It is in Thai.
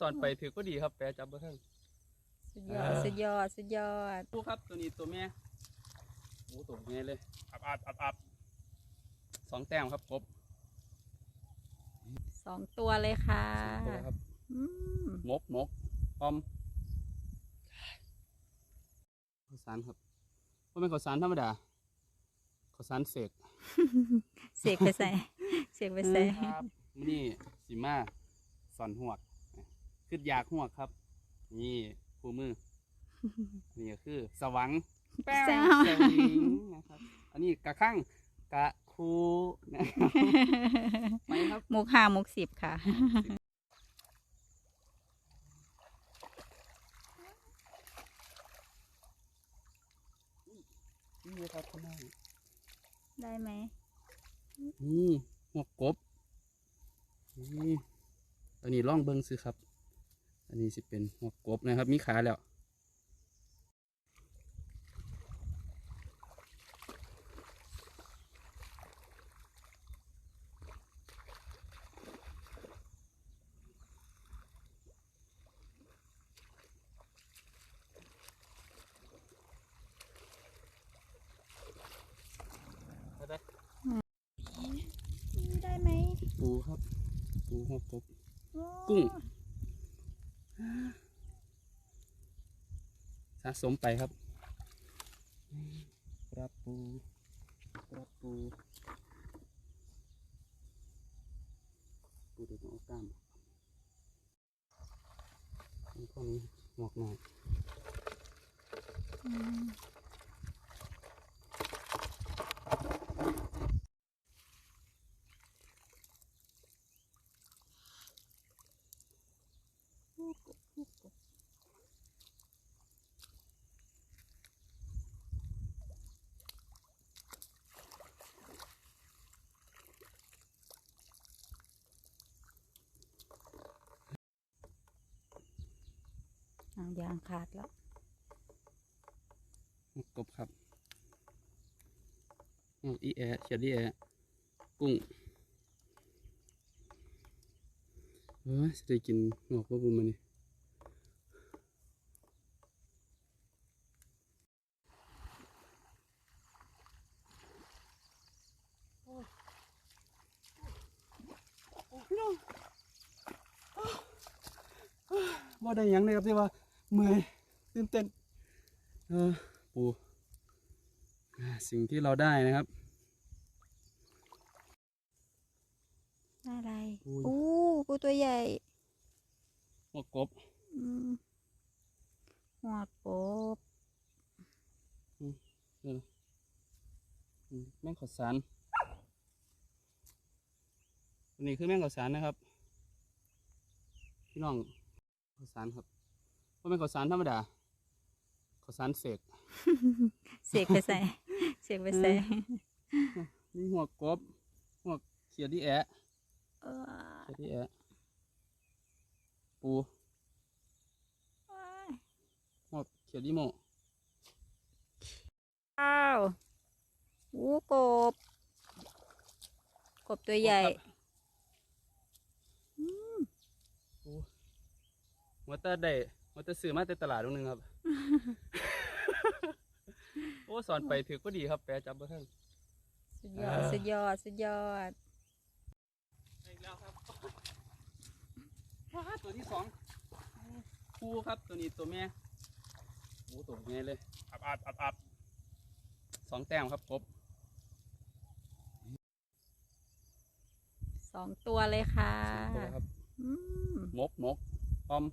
สอนไปถือก็ดีครับแปรจับบ่ทันสุดยอดสุดยอดสุดยอดผู้ครับตัวนี้ตัวแม่โอ้ตัวแม่เลยอับอับอับอับสองแต้มครับครบสองตัวเลยค่ะสองตัวครับอืมมกมกออมข้าวสารครับว่าเป็นข้าวสารธรรมดาข้าวสารเสกเสกไปใส่เสกไปใส่ครับมื้อนี่สิมาสอนหวก คืออยากหวกครับ นี่คู่มือ นี่ก็คือ สวังแป้วแซวสวิงนะครับ อันนี้กะข้างกะคูนะครับไปครับมุกห้ามุกสิบค่ะ นี่ครับข้างหน้าได้ไหมนี่หวกกบนี่อันนี้ล่องเบิ้งซื้อครับ อันนี้สิเป็นหวกกบนะครับ มีขาแล้วได้ไหมปูครับ ปูหวกกบโอ้กุ้ง สะสมไปครับกระปูกระปูปูเด็กเอากล้ามนี่ข้อนี้หมวกหน่อย ยางขาดแล้วหมวกกบครับหมวกอีแอะเขียดอีแอะกุ้งเฮ้ยจะได้กินหมวกกบบุมันนี่ว่าได้หยังเลยครับที่ว่า เมื่อยตื่นเต้นเออปูอ่าสิ่งที่เราได้นะครับได้อะไรอุ้ยอู้ปูตัวใหญ่หัวกบอืมหัวกบอืมแม่งขาวสารอันนี้คือแม่งขาวสารนะครับ พี่น้องขาวสารครับ ว่าเป็นขาวสารธรรมดาขาวสารเสกเสกไปใส่เสกไปใส่มีหัวกบหัวเขียดที่แอะเออเขียดที่แอะปูว้ายหัวเขียดที่โมอ้าวอู้กบ กบตัวใหญ่หัวตาได้ หัวตาซื้อมาแต่ตลาดตรงนึงครับ โอ้สอนไปถือก็ดีครับแปรจับบ่ทันสุดยอดสุดยอดสุดยอดอีกแล้วครับว้าตัวที่สองคู่ครับตัวนี้ตัวแม่โอ้ตัวแม่เลยอับอับอับอับสองแต้มครับครบสองตัวเลยค่ะสองตัวครับอืมมกมกออม